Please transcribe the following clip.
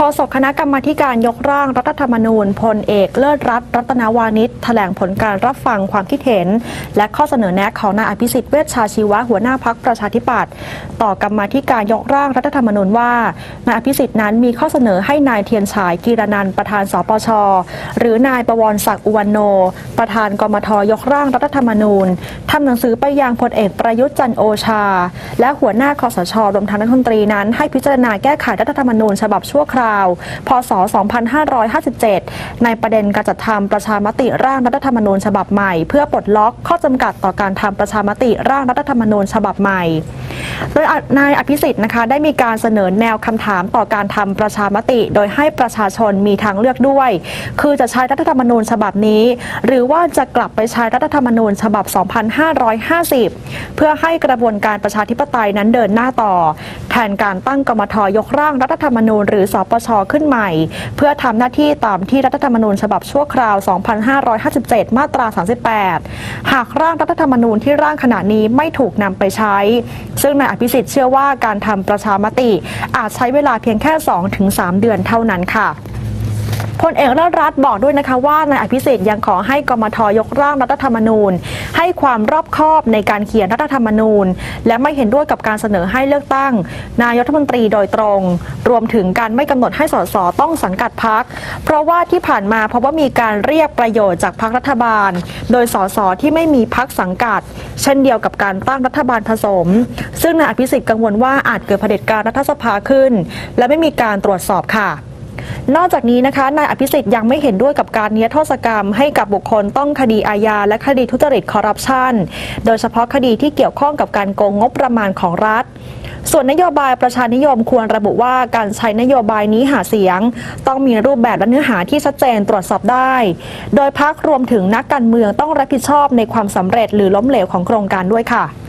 โฆษกคณะกรรมธิการยกร่างรัฐธรรมนูญพลเอกเลิศรัตน์รัตนวานิชแถลงผลการรับฟังความคิดเห็น และข้อเสนอแนะของนายอภิสิทธิ์เวชชาชีวะหัวหน้าพักประชาธิปัตย์ต่อกรรมธิการยกร่างรัฐธรรมนูญว่านายอภิสิทธิ์นั้นมีข้อเสนอให้นายเทียนฉายกีรนันประธานสปช หรือนายประวรศักดิ์อุวันโน ประธานกมทยกร่างรัฐธรรมนูญทำหนังสือไปยังพลเอกประยุทธ์จันโอชา และหัวหน้าคอสชรวมทั้งรัฐมนตรีนั้น ให้พิจารณาแก้ไขรัฐธรรมนูญฉบับชั่วคราวพศ 2557 ในประเด็นการจัดทำประชามติร่างรัฐธรรมนูญฉบับใหม่ เพื่อปลดล็อกข้อจำกัดต่อการทำประชามติร่างรัฐธรรมนูญฉบับใหม่ โดยนายอภิสิทธิ์นะคะได้มีการเสนอแนวคำถามต่อการทำประชามติ โดยให้ประชาชนมีทางเลือกด้วย คือจะใช้รัฐธรรมนูญฉบับนี้ หรือว่าจะกลับไปใช้รัฐธรรมนูญฉบับ 2550 เพื่อให้กระบวนการประชาธิปไตยนั้นเดินหน้าต่อ แทนการตั้งกรมทยกร่างรัฐธรรมนูญหรือสปชขึ้นใหม่ เพื่อทำหน้าที่ตามที่รัฐธรรมนูญฉบับชั่วคราว 2557 มาตรา 38 หากร่างรัฐธรรมนูญที่ร่างขณะนี้ไม่ถูกนำไปใช้ ซึ่งนายอภิสิทธิ์เชื่อว่าการทำประชามติ อาจใช้เวลาเพียงแค่ 2-3 เดือนเท่านั้นค่ะ พลเอกรัฐรัฐบอกด้วยนะคะว่านายอภิสิทธิ์ยังขอให้กมทยกร่างรัฐธรรมนูญ ให้ความรอบคอบในการเขียนรัฐธรรมนูญ และไม่เห็นด้วยกับการเสนอให้เลือกตั้ง นายกรัฐมนตรีโดยตรง รวมถึงการไม่กำหนดให้สสต้องสังกัดพัก เพราะว่าที่ผ่านมาเพราะว่ามีการเรียกประโยชน์จากพักรัฐบาล โดยสสที่ไม่มีพักสังกัด เช่นเดียวกับการตั้งรัฐบาลผสม ซึ่งนายอภิสิทธิ์กังวลว่าอาจเกิดเผด็จการรัฐสภาขึ้น และไม่มีการตรวจสอบค่ะ นอกจากนี้นะคะนายอภิสิทธิ์ยังไม่เห็นด้วยกับการเนี้ยโทษกรรมให้กับบุคคลต้องคดีอาญาและคดีทุจริตคอร์รัปชันโดยเฉพาะคดีที่เกี่ยวข้องกับการโกงงบประมาณของรัฐ ส่วนนโยบายประชานิยมควรระบุว่าการใช้นโยบายนี้หาเสียง ต้องมีรูปแบบและเนื้อหาที่ชัดเจนตรวจสอบได้ โดยพักรวมถึงนักการเมืองต้องรับผิดชอบในความสำเร็จหรือล้มเหลวของโครงการด้วยค่ะ